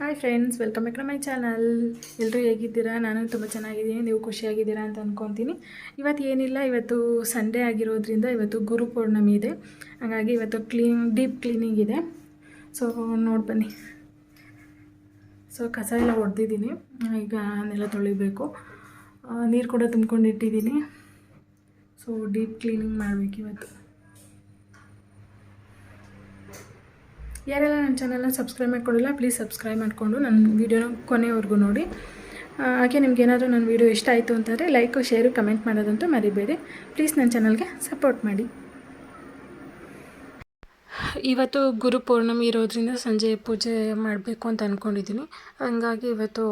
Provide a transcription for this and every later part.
Hi friends welcome back to my channel ಎಲ್ಲರೂ ಹೇಗಿದ್ದೀರಾ? ನಾನು ತುಂಬ ಚೆನ್ನಾಗಿದ್ದೀನಿ. ನೀವು ಖುಷಿಯಾಗಿದ್ದೀರಾ ಅಂತ ಅಂದ್ಕೊತೀನಿ ಇವತ್ತು ಏನಿಲ್ಲ, ಇವತ್ತು ಸಂಡೇ ಆಗಿರೋದ್ರಿಂದ ಇವತ್ತು ಗುರು ಪೌರ್ಣಮಿ ಇದೆ. ಹಾಗಾಗಿ ಇವತ್ತು ಕ್ಲೀನ್ ಡೀಪ್ ಕ್ಲೀನಿಂಗ್ ಇದೆ. ಸೊ ನೋಡಿ ಬನ್ನಿ. ಸೊ ಕಸ ಎಲ್ಲ ಹೊಡೆದಿದ್ದೀನಿ ಈಗ ನೆಲ ತೊಳಿಬೇಕು. ನೀರು ಕೂಡ ತುಂಬ್ಕೊಂಡಿಟ್ಟಿದ್ದೀನಿ ಸೊ ಡೀಪ್ ಕ್ಲೀನಿಂಗ್ ಮಾಡಬೇಕು ಇವತ್ತು ಯಾರೆಲ್ಲ ನನ್ನ ಚಾನಲ್ನ ಸಬ್ಸ್ಕ್ರೈಬ್ ಮಾಡ್ಕೊಂಡಿಲ್ಲ ಪ್ಲೀಸ್ ಸಬ್ಸ್ಕ್ರೈಬ್ ಮಾಡಿಕೊಂಡು ನನ್ನ ವೀಡಿಯೋನ ಕೊನೆವರೆಗೂ ನೋಡಿ. ಹಾಗೆ ನಿಮ್ಗೆ ಏನಾದರೂ ನನ್ನ ವೀಡಿಯೋ ಇಷ್ಟ ಆಯಿತು ಅಂತಂದರೆ ಲೈಕು ಶೇರು ಕಮೆಂಟ್ ಮಾಡೋದಂತೂ ಮರಿಬೇಡಿ. ಪ್ಲೀಸ್ ನನ್ನ ಚಾನಲ್ಗೆ ಸಪೋರ್ಟ್ ಮಾಡಿ. ಇವತ್ತು ಗುರು ಪೌರ್ಣಮಿ ಇರೋದ್ರಿಂದ ಸಂಜೆ ಪೂಜೆ ಮಾಡಬೇಕು ಅಂತ ಅಂದ್ಕೊಂಡಿದ್ದೀನಿ ಹಂಗಾಗಿ ಇವತ್ತು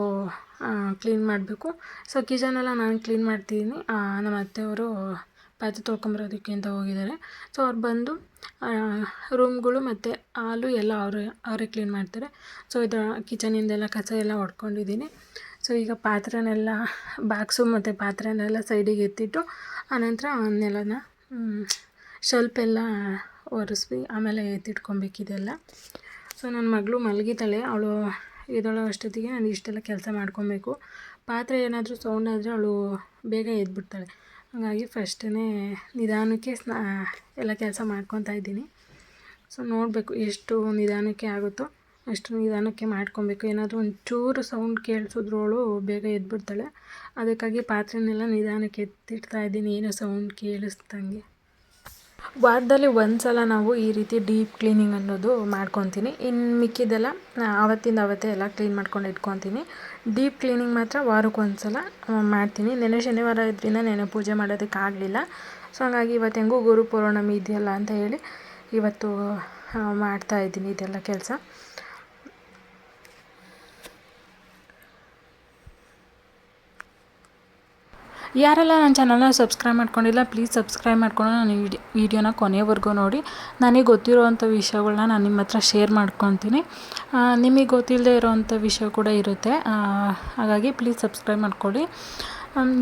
ಕ್ಲೀನ್ ಮಾಡಬೇಕು. ಸೊ ಕಿಚನೆಲ್ಲ ನಾನು ಕ್ಲೀನ್ ಮಾಡ್ತಿದ್ದೀನಿ. ನಮ್ಮ ಅತ್ತೆಯವರು ಪಾತ್ರೆ ತೊಳ್ಕೊಂಬರೋದಕ್ಕೆ ಅಂತ ಹೋಗಿದ್ದಾರೆ. ಸೊ ಅವ್ರು ಬಂದು ರೂಮ್ಗಳು ಮತ್ತು ಹಾಲು ಎಲ್ಲ ಅವರು, ಅವರೇ ಕ್ಲೀನ್ ಮಾಡ್ತಾರೆ. ಸೊ ಇದು ಕಿಚನಿಂದೆಲ್ಲ ಕಸ ಎಲ್ಲ ಹೊಡ್ಕೊಂಡಿದ್ದೀನಿ. ಸೊ ಈಗ ಪಾತ್ರೆನೆಲ್ಲ ಬಾಕ್ಸು ಮತ್ತು ಪಾತ್ರೆನೆಲ್ಲ ಸೈಡಿಗೆ ಎತ್ತಿಟ್ಟು, ಆನಂತರ ಅವನ್ನೆಲ್ಲನ ಶೆಲ್ಪ್ ಎಲ್ಲ ಒರೆಸಿ ಆಮೇಲೆ ಎತ್ತಿಟ್ಕೊಬೇಕಿದೆಲ್ಲ ಸೊ ನನ್ನ ಮಗಳು ಮಲಗಿದ್ದಾಳೆ. ಅವಳು ಇದಳು ಅಷ್ಟೊತ್ತಿಗೆ ನಾನು ಇಷ್ಟೆಲ್ಲ ಕೆಲಸ ಮಾಡ್ಕೊಬೇಕು. ಪಾತ್ರೆ ಏನಾದರೂ ಸೌಂಡ್ ಆದರೆ ಅವಳು ಬೇಗ ಎದ್ಬಿಡ್ತಾಳೆ. ಹಾಗಾಗಿ ಫಸ್ಟೇ ನಿಧಾನಕ್ಕೆ ಸ್ನಾ ಎಲ್ಲ ಕೆಲಸ ಮಾಡ್ಕೊತಾ ಇದ್ದೀನಿ. ಸೊ ನೋಡಬೇಕು ಎಷ್ಟು ನಿಧಾನಕ್ಕೆ ಆಗುತ್ತೋ ಅಷ್ಟು ನಿಧಾನಕ್ಕೆ ಮಾಡ್ಕೊಬೇಕು. ಏನಾದರೂ ಒಂಚೂರು ಸೌಂಡ್ ಕೇಳಿಸಿದ್ರೋಳು ಬೇಗ ಎದ್ಬಿಡ್ತಾಳೆ. ಅದಕ್ಕಾಗಿ ಪಾತ್ರೆನೆಲ್ಲ ನಿಧಾನಕ್ಕೆ ಎತ್ತಿಡ್ತಾ ಇದ್ದೀನಿ. ಏನೋ ಸೌಂಡ್ ಕೇಳಿಸ್ದಂಗೆ. ವಾರದಲ್ಲಿ ಒಂದು ಸಲ ನಾವು ಈ ರೀತಿ ಡೀಪ್ ಕ್ಲೀನಿಂಗ್ ಅನ್ನೋದು ಮಾಡ್ಕೊತೀನಿ. ಇನ್ನು ಮಿಕ್ಕಿದ್ದೆಲ್ಲ ಆ, ಆವತ್ತಿಂದ ಅವತ್ತೇ ಎಲ್ಲ ಕ್ಲೀನ್ ಮಾಡ್ಕೊಂಡು ಇಟ್ಕೊತೀನಿ. ಡೀಪ್ ಕ್ಲೀನಿಂಗ್ ಮಾತ್ರ ವಾರಕ್ಕೆ ಒಂದು ಸಲ ಮಾಡ್ತೀನಿ. ನೆನೆ ಶನಿವಾರ ಇದ್ರಿಂದ ನೆನೆ ಪೂಜೆ ಮಾಡೋದಕ್ಕಾಗಲಿಲ್ಲ ಸೊ ಹಾಗಾಗಿ ಇವತ್ತು ಹೆಂಗೂ ಗುರು ಪೌರ್ಣಮಿ ಇದೆಯಲ್ಲ ಅಂತ ಹೇಳಿ ಇವತ್ತು ಮಾಡ್ತಾ ಇದ್ದೀನಿ ಇದೆಲ್ಲ ಕೆಲಸ. ಯಾರೆಲ್ಲ ನನ್ನ ಚಾನಲ್ನ ಸಬ್ಸ್ಕ್ರೈಬ್ ಮಾಡ್ಕೊಂಡಿಲ್ಲ ಪ್ಲೀಸ್ ಸಬ್ಸ್ಕ್ರೈಬ್ ಮಾಡ್ಕೊಂಡು ನಾನು ವಿಡಿ ವೀಡಿಯೋನ ಕೊನೆವರೆಗೂ ನೋಡಿ. ನನಗೆ ಗೊತ್ತಿರೋವಂಥ ವಿಷಯಗಳನ್ನ ನಾನು ನಿಮ್ಮ ಹತ್ರ ಶೇರ್ ಮಾಡ್ಕೊತೀನಿ. ನಿಮಗೆ ಗೊತ್ತಿಲ್ಲದೆ ಇರೋವಂಥ ವಿಷಯ ಕೂಡ ಇರುತ್ತೆ. ಹಾಗಾಗಿ ಪ್ಲೀಸ್ ಸಬ್ಸ್ಕ್ರೈಬ್ ಮಾಡ್ಕೊಳ್ಳಿ.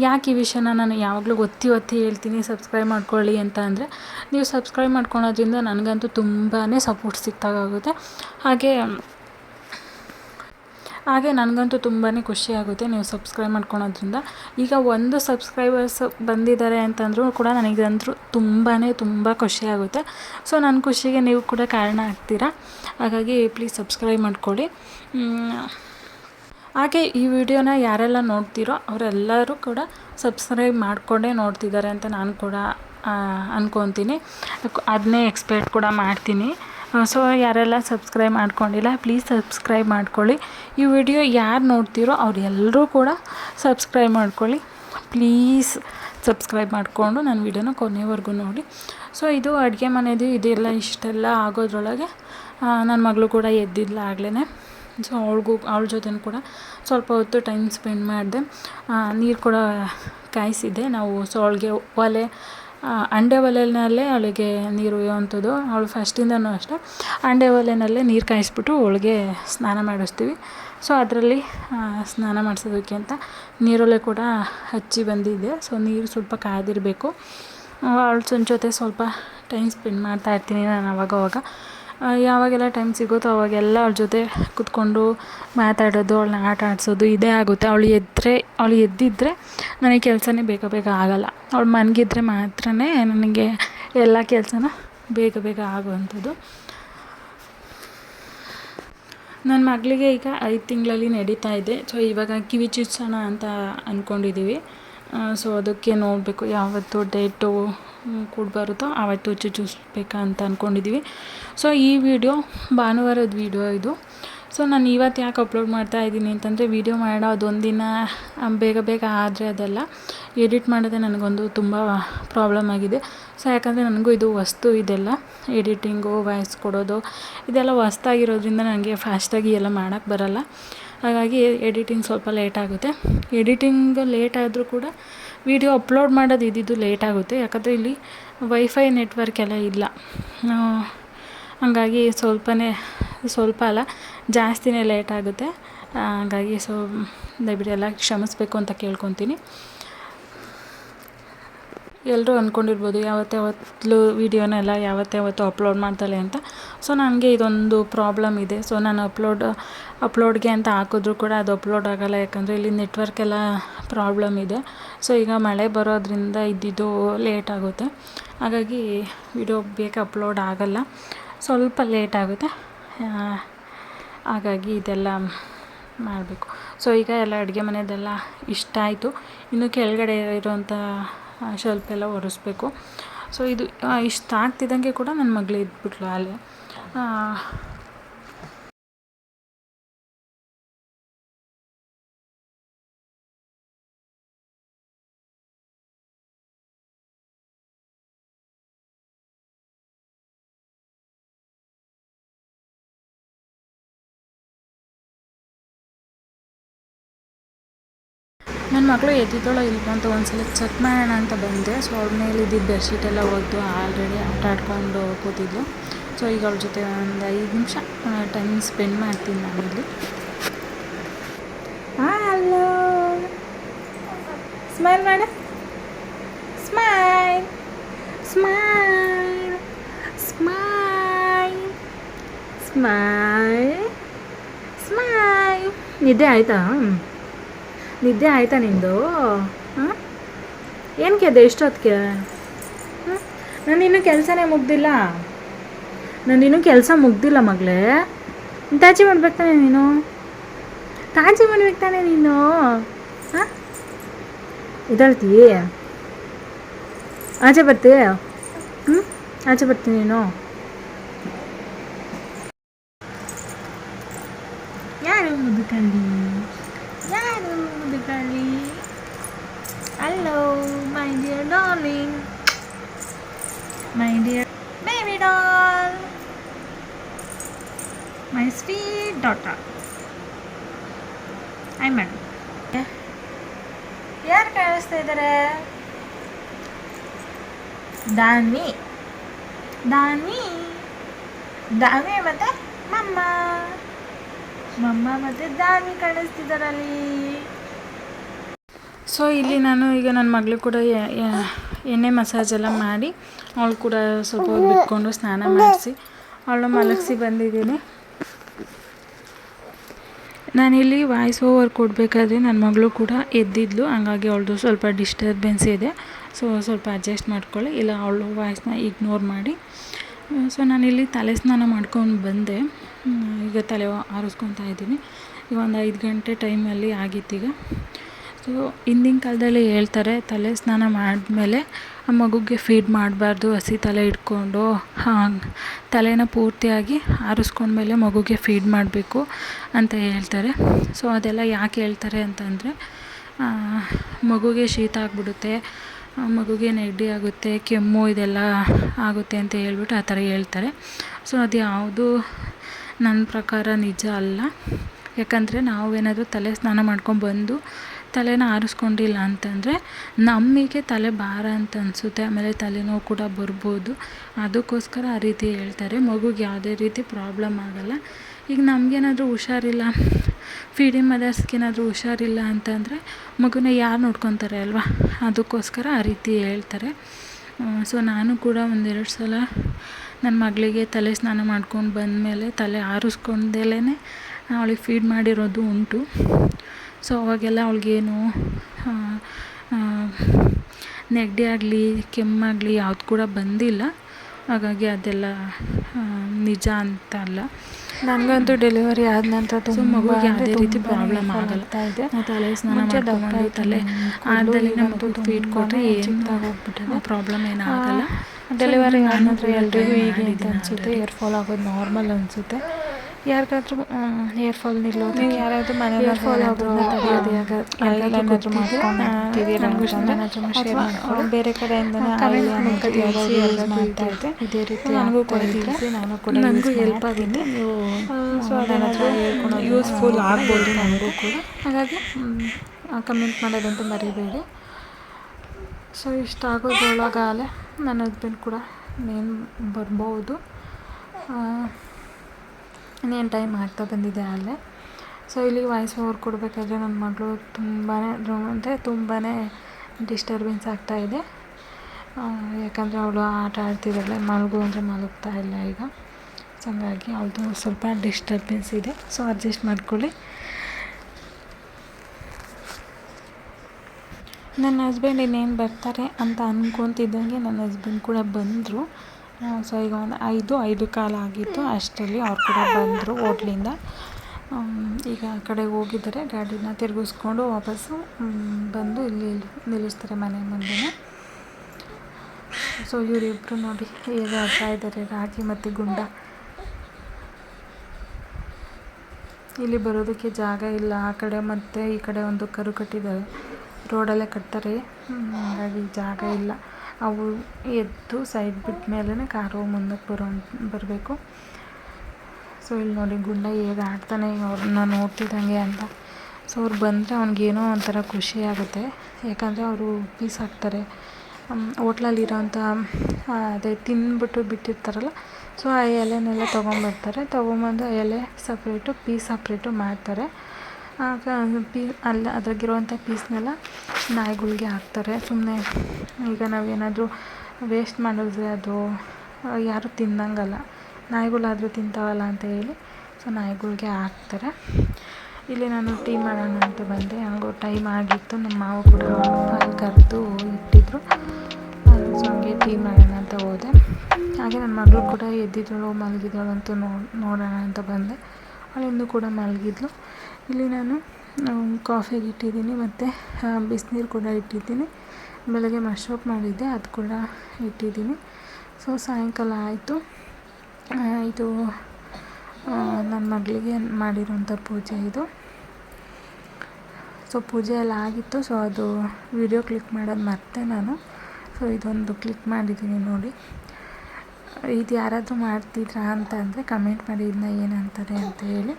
ಯಾಕೆ ಈ ವಿಷಯನ ನಾನು ಯಾವಾಗಲೂ ಒತ್ತಿ ಒತ್ತಿ ಹೇಳ್ತೀನಿ ಸಬ್ಸ್ಕ್ರೈಬ್ ಮಾಡ್ಕೊಳ್ಳಿ ಅಂತ ಅಂದರೆ, ನೀವು ಸಬ್ಸ್ಕ್ರೈಬ್ ಮಾಡ್ಕೊಳೋದ್ರಿಂದ ನನಗಂತೂ ತುಂಬಾ ಸಪೋರ್ಟ್ ಸಿಕ್ತಾಗುತ್ತೆ ಹಾಗೆ ಹಾಗೆ ನನಗಂತೂ ತುಂಬಾ ಖುಷಿ ಆಗುತ್ತೆ ನೀವು ಸಬ್ಸ್ಕ್ರೈಬ್ ಮಾಡ್ಕೊಳೋದ್ರಿಂದ. ಈಗ ಒಂದು ಸಬ್ಸ್ಕ್ರೈಬರ್ಸ್ ಬಂದಿದ್ದಾರೆ ಅಂತಂದರೂ ಕೂಡ ನನಗಂತೂ ತುಂಬಾ ತುಂಬ ಖುಷಿ ಆಗುತ್ತೆ. ಸೊ ನನ್ನ ಖುಷಿಗೆ ನೀವು ಕೂಡ ಕಾರಣ ಆಗ್ತೀರಾ? ಹಾಗಾಗಿ ಪ್ಲೀಸ್ ಸಬ್ಸ್ಕ್ರೈಬ್ ಮಾಡ್ಕೊಳ್ಳಿ. ಹಾಗೆ ಈ ವಿಡಿಯೋನ ಯಾರೆಲ್ಲ ನೋಡ್ತೀರೋ ಅವರೆಲ್ಲರೂ ಕೂಡ ಸಬ್ಸ್ಕ್ರೈಬ್ ಮಾಡಿಕೊಂಡೇ ನೋಡ್ತಿದ್ದಾರೆ ಅಂತ ನಾನು ಕೂಡ ಅನ್ಕೊತೀನಿ. ಅದನ್ನೇ ಎಕ್ಸ್ಪೆಕ್ಟ್ ಕೂಡ ಮಾಡ್ತೀನಿ. ಸೊ ಯಾರೆಲ್ಲ ಸಬ್ಸ್ಕ್ರೈಬ್ ಮಾಡ್ಕೊಂಡಿಲ್ಲ ಪ್ಲೀಸ್ ಸಬ್ಸ್ಕ್ರೈಬ್ ಮಾಡ್ಕೊಳ್ಳಿ. ಈ ವಿಡಿಯೋ ಯಾರು ನೋಡ್ತೀರೋ ಅವರೆಲ್ಲರೂ ಕೂಡ ಸಬ್ಸ್ಕ್ರೈಬ್ ಮಾಡ್ಕೊಳ್ಳಿ. ಪ್ಲೀಸ್ ಸಬ್ಸ್ಕ್ರೈಬ್ ಮಾಡಿಕೊಂಡು ನನ್ನ ವಿಡಿಯೋನ ಕೊನೆವರೆಗೂ ನೋಡಿ. ಸೊ ಇದು ಅಡುಗೆ ಮನೆಯದು ಇದೆಲ್ಲ ಇಷ್ಟೆಲ್ಲ ಆಗೋದ್ರೊಳಗೆ ನನ್ನ ಮಗಳು ಕೂಡ ಎದ್ದಿದ್ಲ ಆಗ್ಲೇ ಸೊ ಅವಳಿಗೂ, ಅವಳ ಜೊತೆನೂ ಕೂಡ ಸ್ವಲ್ಪ ಹೊತ್ತು ಟೈಮ್ ಸ್ಪೆಂಡ್ ಮಾಡಿದೆ. ನೀರು ಕೂಡ ಕಾಯಿಸಿದೆ ನಾವು ಸೊ ಅವಳಿಗೆ ಒಲೆ ಅಂಡೆ ಒಲೆನಲ್ಲೇ ಅವಳಿಗೆ ನೀರು ಉಯ್ಯುವಂಥದ್ದು. ಅವಳು ಫಸ್ಟಿಂದನೂ ಅಷ್ಟೇ. ಅಂಡೆ ಒಲೆನಲ್ಲೇ ನೀರು ಕಾಯಿಸ್ಬಿಟ್ಟು ಅವಳಿಗೆ ಸ್ನಾನ ಮಾಡಿಸ್ತೀವಿ. ಸೊ ಅದರಲ್ಲಿ ಸ್ನಾನ ಮಾಡಿಸೋದಕ್ಕೆ ಅಂತ ನೀರೊಲೆ ಕೂಡ ಹಚ್ಚಿ ಬಂದಿದ್ದೆ. ಸೊ ನೀರು ಸ್ವಲ್ಪ ಕಾದಿರಬೇಕು ಅವಳು ಜೊತೆ ಸ್ವಲ್ಪ ಟೈಮ್ ಸ್ಪೆಂಡ್ ಮಾಡ್ತಾ ಇರ್ತೀನಿ ನಾನು ಅವಾಗವಾಗ. ಯಾವಾಗೆಲ್ಲ ಟೈಮ್ ಸಿಗುತ್ತೋ ಅವಾಗೆಲ್ಲ ಅವ್ಳ ಜೊತೆ ಕೂತ್ಕೊಂಡು ಮಾತಾಡೋದು, ಅವಳನ್ನ ಆಟ ಆಡಿಸೋದು ಇದೇ ಆಗುತ್ತೆ. ಅವಳು ಎದ್ದರೆ ಅವಳು ಎದ್ದಿದ್ದರೆ ನನಗೆ ಕೆಲಸನೇ ಬೇಗ ಬೇಗ ಆಗೋಲ್ಲ. ಅವಳು ಮನಗಿದ್ರೆ ಮಾತ್ರ ನನಗೆ ಎಲ್ಲ ಕೆಲಸನ ಬೇಗ ಬೇಗ ಆಗುವಂಥದ್ದು. ನನ್ನ ಮಗಳಿಗೆ ಈಗ ಐದು ತಿಂಗಳಲ್ಲಿ ನಡೀತಾ ಇದೆ. ಸೊ ಇವಾಗ ಕಿವಿ ಚುಚ್ಚೋಣ ಅಂತ ಅಂದ್ಕೊಂಡಿದ್ದೀವಿ ಸೊ ಅದಕ್ಕೆ ನೋಡಬೇಕು ಯಾವತ್ತು ಡೇಟು ಕೂಡ ಆವತ್ತು ಹುಚ್ಚು ಚೂಸ್ಬೇಕಾ ಅಂತ ಅಂದ್ಕೊಂಡಿದ್ದೀವಿ ಸೊ ಈ ವಿಡಿಯೋ ಭಾನುವಾರದ ವಿಡಿಯೋ ಇದು. ಸೊ ನಾನು ಇವತ್ತು ಯಾಕೆ ಅಪ್ಲೋಡ್ ಮಾಡ್ತಾ ಇದ್ದೀನಿ ಅಂತಂದರೆ ವೀಡಿಯೋ ಮಾಡೋ ಅದೊಂದಿನ ಬೇಗ ಬೇಗ ಆದರೆ ಅದೆಲ್ಲ. ಎಡಿಟ್ ಮಾಡೋದೇ ನನಗೊಂದು ತುಂಬ ಪ್ರಾಬ್ಲಮ್ ಆಗಿದೆ. ಸೊ ಯಾಕಂದರೆ ನನಗೂ ಇದು ವಸ್ತು ಇದೆಲ್ಲ. ಎಡಿಟಿಂಗು ವಾಯ್ಸ್ ಕೊಡೋದು, ಇದೆಲ್ಲ ವಸ್ತಾಗಿರೋದ್ರಿಂದ ನನಗೆ ಫಾಸ್ಟಾಗಿ ಎಲ್ಲ ಮಾಡೋಕ್ಕೆ ಬರಲ್ಲ. ಹಾಗಾಗಿ ಎಡಿಟಿಂಗ್ ಸ್ವಲ್ಪ ಲೇಟ್ ಆಗುತ್ತೆ. ಎಡಿಟಿಂಗ್ ಲೇಟ್ ಆದರೂ ಕೂಡ ವಿಡಿಯೋ ಅಪ್ಲೋಡ್ ಮಾಡೋದು ಇದ್ದಿದ್ದು ಲೇಟ್ ಆಗುತ್ತೆ. ಯಾಕಂದರೆ ಇಲ್ಲಿ ವೈಫೈ ನೆಟ್ವರ್ಕ್ ಎಲ್ಲ ಇಲ್ಲ. ಹಂಗಾಗಿ ಸ್ವಲ್ಪನೇ, ಸ್ವಲ್ಪ ಅಲ್ಲ, ಜಾಸ್ತಿನೇ ಲೇಟ್ ಆಗುತ್ತೆ. ಹಾಗಾಗಿ ಸೊ ದಯವಿಟ್ಟು ಎಲ್ಲ ಕ್ಷಮಿಸ್ಬೇಕು ಅಂತ ಕೇಳ್ಕೊತೀನಿ. ಎಲ್ಲರೂ ಅಂದ್ಕೊಂಡಿರ್ಬೋದು ಯಾವತ್ತಾವತ್ತೂ ವೀಡಿಯೋನೆಲ್ಲ ಯಾವತ್ತಾವತ್ತು ಅಪ್ಲೋಡ್ ಮಾಡ್ತಾಳೆ ಅಂತ. ಸೊ, ನನಗೆ ಇದೊಂದು ಪ್ರಾಬ್ಲಮ್ ಇದೆ. ಸೊ, ನಾನು ಅಪ್ಲೋಡ್, ಅಪ್ಲೋಡ್ಗೆ ಅಂತ ಹಾಕಿದ್ರು ಕೂಡ ಅದು ಅಪ್ಲೋಡ್ ಆಗೋಲ್ಲ. ಯಾಕಂದರೆ ಇಲ್ಲಿ ನೆಟ್ವರ್ಕ್ ಎಲ್ಲ ಪ್ರಾಬ್ಲಮ್ ಇದೆ. ಸೊ ಈಗ ಮಳೆ ಬರೋದ್ರಿಂದ ಇದ್ದಿದ್ದು ಲೇಟ್ ಆಗುತ್ತೆ. ಹಾಗಾಗಿ ವಿಡಿಯೋ ಬೇಗ ಅಪ್ಲೋಡ್ ಆಗಲ್ಲ. ಸ್ವಲ್ಪ ಲೇಟ್ ಆಗುತ್ತೆ. ಹಾಗಾಗಿ ಇದೆಲ್ಲ ಮಾಡಬೇಕು. ಸೊ ಈಗ ಎಲ್ಲ ಅಡುಗೆ ಮನೆಯದೆಲ್ಲ ಇಷ್ಟ ಆಯಿತು. ಇನ್ನು ಕೆಳಗಡೆ ಇರೋವಂಥ ಶೆಲ್ಫ್ ಎಲ್ಲ ಒರೆಸ್ಬೇಕು. ಸೊ ಇದು ಇಷ್ಟ ಆಗ್ತಿದ್ದಂಗೆ ಕೂಡ ನನ್ನ ಮಗಳು ಇದ್ಬಿಟ್ಲು ಅಲ್ಲೇ. ನನ್ನ ಮಗಳು ಎದ್ದಿದ್ದೋಳ ಇಲ್ವಾ ಅಂತ ಒಂದ್ಸಲ ಚೆಕ್ ಮಾಡೋಣ ಅಂತ ಬಂದೆ. ಸೊ ಅವ್ರ ಮೇಲೆ ಇದ್ದಿದ್ದು ಬೆಡ್ಶೀಟ್ ಎಲ್ಲ ಒದ್ದು ಆಲ್ರೆಡಿ ಆಟ ಆಡ್ಕೊಂಡು ಕೂತಿದ್ಲು. ಸೊ ಈಗ ಅವ್ರ ಜೊತೆ ಒಂದು ಐದು ನಿಮಿಷ ಟೈಮ್ ಸ್ಪೆಂಡ್ ಮಾಡ್ತೀನಿ ನಾನಿಲ್ಲಿ ಹಲೋ. ಸ್ಮೈಲ್ ಮಾಡ. Smile smile smile smile smile ನಿದ್ದೆ ಆಯಿತಾ? ನಿದ್ದೆ ಆಯಿತಾ ನಿಂದು? ಹಾಂ? ಏನು ಕೇದೆ ಎಷ್ಟೊತ್ತಿಗೆ ಹ್ಞೂ ನಾನು ಇನ್ನೂ ಕೆಲಸನೇ ಮುಗ್ದಿಲ್ಲ. ಇನ್ನೂ ಕೆಲಸ ಮುಗ್ದಿಲ್ಲ ಮಗಳೇ. ತಾಜಿ ಮಾಡ್ಬೇಕು ತಾನೆ ನೀನು? ತಾಜಿ ಮಾಡ್ಬೇಕು ತಾನೆ ನೀನು? ಹಾಂ? ಇದಳ್ತಿ? ಆಚೆ ಬರ್ತೀಯ ಹ್ಞೂ ಆಚೆ ಬರ್ತೀನಿ ನೀನು. ಯಾರು ಮುದುಕಂಡಿ ಯಾರು ಮುದುಕಂಡಿ hello my dear darling my dear baby doll my daughter. I madam ಯಾರು ಕಾಣಿಸ್ತಾ ಇದ್ದಾರೆ ದಾನ್ವಿ. ದಾನ್ವಿ. ದಾನ್ವಿ ಮತ್ತೆ ಮಮ್ಮ. ಮಮ್ಮ ಮತ್ತು ದಾನಿ ಕಾಣಿಸ್ತಿದ್ದಾರಲ್ಲಿ ಸೊ ಇಲ್ಲಿ ನಾನು ಈಗ ನನ್ನ ಮಗಳು ಕೂಡ ಎಣ್ಣೆ ಮಸಾಜ್ ಎಲ್ಲ ಮಾಡಿ, ಅವಳು ಕೂಡ ಸ್ವಲ್ಪ ಬಿಟ್ಕೊಂಡು ಸ್ನಾನ ಮಾಡಿಸಿ, ಅವಳು ಮಲಗಿಸಿ ಬಂದಿದ್ದೀನಿ. ನಾನಿಲ್ಲಿ ವಾಯ್ಸ್ ಓವರ್ ಕೊಡಬೇಕಾದ್ರೆ ನನ್ನ ಮಗಳು ಕೂಡ ಎದ್ದಿದ್ಲು, ಹಂಗಾಗಿ ಅವಳದು ಸ್ವಲ್ಪ ಡಿಸ್ಟರ್ಬೆನ್ಸ್ ಇದೆ. ಸೊ ಸ್ವಲ್ಪ ಅಡ್ಜಸ್ಟ್ ಮಾಡ್ಕೊಳ್ಳಿ. ಇಲ್ಲ, ಅವಳು ವಾಯ್ಸ್ನ ಇಗ್ನೋರ್ ಮಾಡಿ. ಸೊ ನಾನಿಲ್ಲಿ ತಲೆ ಸ್ನಾನ ಮಾಡ್ಕೊಂಡು ಬಂದೆ. ಈಗ ತಲೆ ಆರಿಸ್ಕೊತಾ ಇದ್ದೀನಿ. ಈಗ ಒಂದು ಐದು ಗಂಟೆ ಟೈಮಲ್ಲಿ ಆಗಿತ್ತೀಗ. ಸೊ ಹಿಂದಿನ ಕಾಲದಲ್ಲಿ ಹೇಳ್ತಾರೆ, ತಲೆ ಸ್ನಾನ ಮಾಡಿದ್ಮೇಲೆ ಆ ಮಗುಗೆ ಫೀಡ್ ಮಾಡಬಾರ್ದು, ಹಸಿ ತಲೆ ಇಟ್ಕೊಂಡು ತಲೆನ ಪೂರ್ತಿಯಾಗಿ ಆರಿಸ್ಕೊಂಡ್ಮೇಲೆ ಮಗುಗೆ ಫೀಡ್ ಮಾಡಬೇಕು ಅಂತ ಹೇಳ್ತಾರೆ. ಸೊ ಅದೆಲ್ಲ ಯಾಕೆ ಹೇಳ್ತಾರೆ ಅಂತಂದರೆ ಮಗುಗೆ ಶೀತ ಆಗಿಬಿಡುತ್ತೆ ಮಗುಗೆ ನೆಗಡಿ ಆಗುತ್ತೆ, ಕೆಮ್ಮು ಇದೆಲ್ಲ ಆಗುತ್ತೆ ಅಂತ ಹೇಳ್ಬಿಟ್ಟು ಆ ಥರ ಹೇಳ್ತಾರೆ. ಸೊ ಅದು ಯಾವುದು ನನ್ನ ಪ್ರಕಾರ ನಿಜ ಅಲ್ಲ. ಯಾಕಂದರೆ ನಾವೇನಾದರೂ ತಲೆ ಸ್ನಾನ ಮಾಡ್ಕೊಂಡ್ಬಂದು ತಲೆನ ಆರಿಸ್ಕೊಂಡಿಲ್ಲ ಅಂತಂದರೆ ನಮಗೆ ತಲೆ ಭಾರ ಅಂತ ಅನಿಸುತ್ತೆ, ಆಮೇಲೆ ತಲೆನೋವು ಕೂಡ ಬರ್ಬೋದು. ಅದಕ್ಕೋಸ್ಕರ ಆ ರೀತಿ ಹೇಳ್ತಾರೆ. ಮಗುಗೆ ಯಾವುದೇ ರೀತಿ ಪ್ರಾಬ್ಲಮ್ ಆಗಲ್ಲ. ಈಗ ನಮಗೇನಾದರೂ ಹುಷಾರಿಲ್ಲ ಫೀಡಿಂಗ್ ಮದರ್ಸ್ಗೇನಾದರೂ ಹುಷಾರಿಲ್ಲ ಅಂತಂದರೆ ಮಗುನ ಯಾರು ನೋಡ್ಕೊತಾರೆ ಅಲ್ವಾ? ಅದಕ್ಕೋಸ್ಕರ ಆ ರೀತಿ ಹೇಳ್ತಾರೆ. ಸೊ ನಾನು ಕೂಡ ಒಂದೆರಡು ಸಲ ನನ್ನ ಮಗಳಿಗೆ ತಲೆ ಸ್ನಾನ ಮಾಡ್ಕೊಂಡು ಬಂದಮೇಲೆ ತಲೆ ಆರಿಸ್ಕೊಂಡೇಲೇ ಅವಳಿಗೆ ಫೀಡ್ ಮಾಡಿರೋದು ಉಂಟು. ಸೊ ಅವಾಗೆಲ್ಲ ಅವಳಿಗೇನು ನೆಗಡಿ ಆಗಲಿ ಕೆಮ್ಮಾಗಲಿ ಯಾವ್ದು ಕೂಡ ಬಂದಿಲ್ಲ. ಹಾಗಾಗಿ ಅದೆಲ್ಲ ನಿಜ ಅಂತ ಅಲ್ಲ. ನನಗಂತೂ ಡೆಲಿವರಿ ಆದ ನಂತರ ಸೊ ತುಂಬ ಮಗುಗೆ ಯಾವುದೇ ರೀತಿ ಪ್ರಾಬ್ಲಮ್ ಆಗಲ್ಲ. ಇದೆ. ನಾವು ತಲೆ ಸ್ನಾನ ಮಾಡ್ಕೊಂಡು ತಲೆ ಆದಲ್ಲಿ ಕೂದಲು, ಫೀಟ್ ಕೊಟ್ಟರೆ ಏನು. ಪ್ರಾಬ್ಲಮ್ ಏನಾಗಲ್ಲ ಡೆಲಿವರಿ ಆದ ನಂತರ ಕೂಡ ಎಲ್ರಿಗೂ ಈಗ ಹೀಗೆ ಅನಿಸುತ್ತೆ. ಏರ್ ಫಾಲ್ ಆಗೋದು ನಾರ್ಮಲ್ ಅನಿಸುತ್ತೆ. ಯಾರಿಗಾದ್ರೂ ಹೇರ್ ಫಾಲ್ ನಿಲ್ಲೋದು ಯಾರಾದರೂ ಮನೆ ಏರ್ ಫಾಲ್ ಆಗೋದು ತಡೆಯೋದು ಮಾಡ್ಕೊಂಡಿದ್ದೀರಾ ಮಾಡ್ಕೊಳ್ಳಿ. ಬೇರೆ ಕಡೆಯಿಂದ ಮಾಡ್ತಾ ಇದ್ದೆ ಇದೇ ರೀತಿ. ನನಗೂ ಕೂಡ ತಿಳಿಸಿ, ನಾನು ಕೂಡ ನನಗೂ ಹೆಲ್ಪ್ ಆಗಿದೆ. ನೀವು ಸೊ ಅದನ್ನು ಅದೇನಾದರೂ ಯೂಸ್ಫುಲ್ ಆಗ್ಬೋದು ನನಗೂ ಕೂಡ. ಹಾಗಾಗಿ ಕಮೆಂಟ್ ಮಾಡೋದಂತೂ ಮರಿಬೇಡಿ. ಸೊ ಇಷ್ಟ ಆಗೋದ್ರೊಳಗಾಲೆ ನನ್ನ ಹಸ್ಬೆಂಡ್ ಕೂಡ ಮೇನ್ ಬರ್ಬೋದು. ಇನ್ನೇನು ಟೈಮ್ ಆಗ್ತಾ ಬಂದಿದೆ ಅಲ್ಲೇ. ಸೊ ಇಲ್ಲಿ ವಾಯ್ಸ್ ಓವರ್ ಕೊಡಬೇಕಾದ್ರೆ ನನ್ನ ಮಗಳು ತುಂಬಾ ಅಂದರೆ ತುಂಬಾ ಡಿಸ್ಟರ್ಬೆನ್ಸ್ ಆಗ್ತಾಯಿದೆ ಯಾಕಂದರೆ ಅವಳು ಆಟ ಆಡ್ತಿದ್ದಾಳೆ, ಮಲಗು ಅಂದರೆ ಮಲಗ್ತಾ ಇಲ್ಲ ಈಗ. ಸೊ ಹಂಗಾಗಿ ಅವಳದು ಸ್ವಲ್ಪ ಡಿಸ್ಟರ್ಬೆನ್ಸ್ ಇದೆ. ಸೊ ಅಡ್ಜಸ್ಟ್ ಮಾಡ್ಕೊಳ್ಳಿ. ನನ್ನ ಹಸ್ಬೆಂಡ್ ಇನ್ನೇನು ಬರ್ತಾರೆ ಅಂತ ಅಂದ್ಕೊತಿದ್ದಂಗೆ ನನ್ನ ಹಸ್ಬೆಂಡ್ ಕೂಡ ಬಂದರು. ಸೊ ಈಗ ಒಂದು ಐದು ಐದು ಕಾಲು ಆಗಿತ್ತು. ಅಷ್ಟರಲ್ಲಿ ಅವ್ರು ಕೂಡ ಬಂದರು ಹೋಟ್ಲಿಂದ. ಈಗ ಆ ಕಡೆ ಹೋಗಿದ್ದಾರೆ. ಗಾಡಿನ ತಿರುಗಿಸ್ಕೊಂಡು ವಾಪಸ್ಸು ಬಂದು ಇಲ್ಲಿ ನಿಲ್ಲಿಸ್ತಾರೆ ಮನೆ ಮುಂದೆ ಸೊ ಇವರಿಬ್ಬರು ನೋಡಿ ಈಗ ಆಡ್ತಾ ಇದ್ದಾರೆ, ರಾಗಿ ಮತ್ತು ಗುಂಡ. ಇಲ್ಲಿ ಬರೋದಕ್ಕೆ ಜಾಗ ಇಲ್ಲ. ಆ ಕಡೆ ಮತ್ತು ಈ ಕಡೆ ಒಂದು ಕರು ಕಟ್ಟಿದ್ದಾರೆ. ರೋಡಲ್ಲೇ ಕಟ್ತಾರೆ. ಹಾಗಾಗಿ ಜಾಗ ಇಲ್ಲ. ಅವು ಎದ್ದು ಸೈಡ್ ಬಿಟ್ಟ ಮೇಲೇ ಕಾರು ಮುಂದಕ್ಕೆ ಬರೋ ಬರಬೇಕು. ಸೊ ಇಲ್ಲಿ ನೋಡಿ ಗುಂಡ ಹೇಗೆ ಆಡ್ತಾನೆ ಅವ್ರನ್ನ ನೋಡ್ತಿದ್ದಂಗೆ ಅಂತ. ಸೊ ಅವ್ರು ಬಂದರೆ ಅವ್ನಿಗೇನೋ ಒಂಥರ ಖುಷಿ ಆಗುತ್ತೆ. ಯಾಕಂದರೆ ಅವರು ಪೀಸ್ ಹಾಕ್ತಾರೆ. ಹೋಟ್ಲಲ್ಲಿರೋಂಥ ಅದೇ ತಿಂದ್ಬಿಟ್ಟು ಬಿಟ್ಟಿರ್ತಾರಲ್ಲ ಸೊ ಆ ಎಲೆನೆಲ್ಲ ತೊಗೊಂಬರ್ತಾರೆ ತೊಗೊಂಬಂದು ಎಲೆ ಸಪ್ರೇಟು ಪೀಸ್ ಸಪ್ರೇಟು ಮಾಡ್ತಾರೆ. ಪೀ, ಅಲ್ಲಿ, ಅದ್ರಾಗಿರುವಂಥ ಪೀಸ್ನೆಲ್ಲ ನಾಯಿಗಳಿಗೆ ಹಾಕ್ತಾರೆ. ಸುಮ್ಮನೆ ಈಗ ನಾವೇನಾದರೂ ವೇಸ್ಟ್ ಮಾಡಿದ್ರೆ ಅದು ಯಾರೂ ತಿನ್ನಂಗಲ್ಲ. ನಾಯಿಗಳಾದರೂ ತಿಂತಾವಲ್ಲ ಅಂತ ಹೇಳಿ ಸೊ ನಾಯಿಗಳಿಗೆ ಹಾಕ್ತಾರೆ. ಇಲ್ಲಿ ನಾನು ಟೀ ಮಾಡೋಣ ಅಂತ ಬಂದೆ. ಹಂಗೋ ಟೈಮ್ ಆಗಿತ್ತು. ನಮ್ಮ ಮಾವ ಕೂಡ ಹಾಲು ಕರೆದು ಇಟ್ಟಿದ್ರು. ಸೊ ಹಂಗೆ ಟೀ ಮಾಡೋಣ ಅಂತ ಹೋದೆ. ಹಾಗೆ ನನ್ನ ಮಗಳು ಕೂಡ ಎದ್ದಿದ್ದಳು ಮಲಗಿದಳು ಅಂತ ನೋಡೋಣ ಅಂತ ಬಂದೆ. ಅವಳಿಂದು ಕೂಡ ಮಲಗಿದ್ಲು. ಇಲ್ಲಿ ನಾನು ಕಾಫಿಗೆ ಇಟ್ಟಿದ್ದೀನಿ ಮತ್ತು ಬಿಸಿನೀರು ಕೂಡ ಇಟ್ಟಿದ್ದೀನಿ. ಬೆಳಗ್ಗೆ ಮಶ್ರೂಪ್ ಮಾಡಿದ್ದೆ, ಅದು ಕೂಡ ಇಟ್ಟಿದ್ದೀನಿ. ಸೊ ಸಾಯಂಕಾಲ ಆಯಿತು. ಇದು ನನ್ನ ಮಗಳಿಗೆ ಮಾಡಿರೋಂಥ ಪೂಜೆ ಇದು. ಸೊ ಪೂಜೆ ಎಲ್ಲ ಆಗಿತ್ತು. ಸೊ ಅದು ವಿಡಿಯೋ ಕ್ಲಿಕ್ ಮಾಡೋದು ಮರ್ತೆ ನಾನು. ಸೊ ಇದೊಂದು ಕ್ಲಿಕ್ ಮಾಡಿದ್ದೀನಿ ನೋಡಿ. ಇದು ಯಾರಾದರೂ ಮಾಡ್ತಿದ್ರಾ ಅಂತ ಅಂದರೆ ಕಮೆಂಟ್ ಮಾಡಿ ಇದನ್ನ ಏನಂತಾರೆ ಅಂತ ಹೇಳಿ.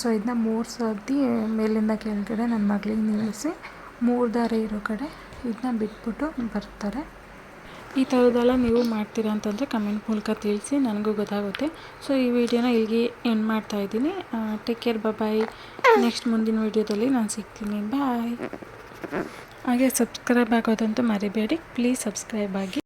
ಸೊ ಇದನ್ನ ಮೂರು ಸರ್ತಿ ಮೇಲಿಂದ ಕೆಳಗಡೆ ನನ್ನ ಮಗಳಿಗೆ ನಿಲ್ಲಿಸಿ ಮೂರು ದಾರ ಇರೋ ಕಡೆ ಇದನ್ನ ಬಿಟ್ಬಿಟ್ಟು ಬರ್ತಾರೆ. ಈ ಥರದ್ದೆಲ್ಲ ನೀವು ಮಾಡ್ತೀರಾ ಅಂತಂದರೆ ಕಮೆಂಟ್ ಮೂಲಕ ತಿಳಿಸಿ, ನನಗೂ ಗೊತ್ತಾಗುತ್ತೆ. ಸೊ ಈ ವಿಡಿಯೋನ ಇಲ್ಲಿಗೆ ಎಂಡ್ ಮಾಡ್ತಾ ಇದ್ದೀನಿ. ಟೇಕ್ ಕೇರ್ ಬಾಯ್ ನೆಕ್ಸ್ಟ್ ಮುಂದಿನ ವೀಡಿಯೋದಲ್ಲಿ ನಾನು ಸಿಗ್ತೀನಿ. ಬಾಯ್ ಹಾಗೆ ಸಬ್ಸ್ಕ್ರೈಬ್ ಆಗೋದಂತೂ ಮರಿಬೇಡಿ. ಪ್ಲೀಸ್ ಸಬ್ಸ್ಕ್ರೈಬ್ ಆಗಿ.